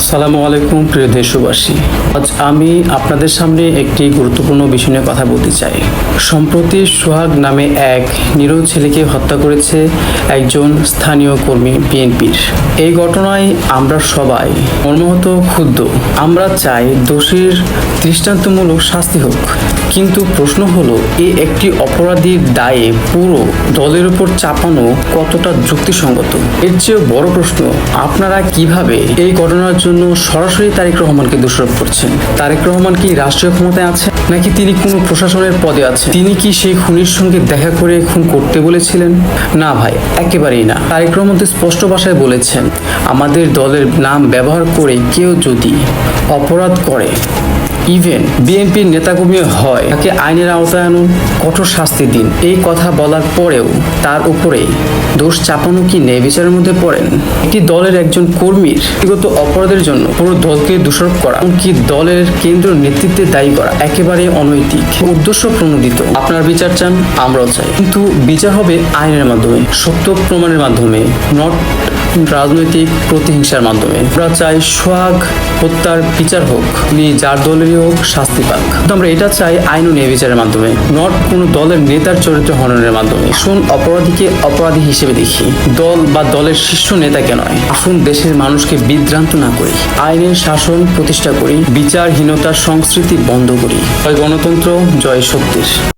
সালামু আলাইকুম, প্রিয় দেশবাসী। আজ আমি আপনাদের সামনে একটি গুরুত্বপূর্ণ বিষয় নিয়ে কথা বলতে চাই। সম্প্রতি সোহাগ নামে এক নিরহ ছেলেকে হত্যা করেছে একজন স্থানীয় কর্মী বিএনপির। এই ঘটনায় আমরা সবাই মর্মাহত, ক্ষুব্ধ। আমরা চাই দোষীর দৃষ্টান্তমূলক শাস্তি হোক। কিন্তু প্রশ্ন হলো এই একটি অপরাধীর দায়ে পুরো দলের উপর চাপানো কতটা যুক্তিসঙ্গত? এর চেয়ে বড় প্রশ্ন, আপনারা কীভাবে এই ঘটনার জন্য সরাসরি তারেক রহমানকে দোষারোপ করছেন। তারেক রহমান কি রাষ্ট্রীয় ক্ষমতায় আছে, নাকি তিনি কোনো প্রশাসনের পদে আছে? তিনি কি সেই খুনির সঙ্গে দেখা করে খুন করতে বলেছিলেন? না ভাই, একেবারেই না। তারেক রহমান স্পষ্ট ভাষায় বলেছেন, আমাদের দলের নাম ব্যবহার করে কেউ যদি অপরাধ করে ইভেন বিএনপির নেতাকর্মী হয়। তাকে আইনের আওতায় আনুন, কঠোর শাস্তি দিন। এই কথা বলার পরেও তার উপরে দোষ চাপানো কি নেই বিচারের মধ্যে পড়েন? একটি দলের একজন কর্মীর ব্যক্তিগত অপরাধের জন্য পুরো দলকে দোষারোপ করা, এমনকি দলের কেন্দ্র নেতৃত্বে দায়ী করা একেবারে অনৈতিক। উদ্দেশ্য প্রণোদিত। আপনার বিচার চান, আমরাও চাই। কিন্তু বিচার হবে আইনের মাধ্যমে, সত্য প্রমাণের মাধ্যমে নট রাজনৈতিক প্রতিহিংসার মাধ্যমে। আমরা চাই সোহাগ হত্যার বিচার হোক তিনি যার দলেরই হোক শাস্তি পাক। কিন্তু আমরা এটা চাই আইন ও ন্যায় বিচারের মাধ্যমে। নট কোনো দলের নেতার চরিত্র হননের মাধ্যমে। আসুন অপরাধীকে অপরাধী হিসেবে দেখি। দল বা দলের শীর্ষ নেতাকে নয়। আসুন দেশের মানুষকে বিভ্রান্ত না করি। আইনের শাসন প্রতিষ্ঠা করি। বিচারহীনতার সংস্কৃতি বন্ধ করি। জয় গণতন্ত্র, জয় শক্তির।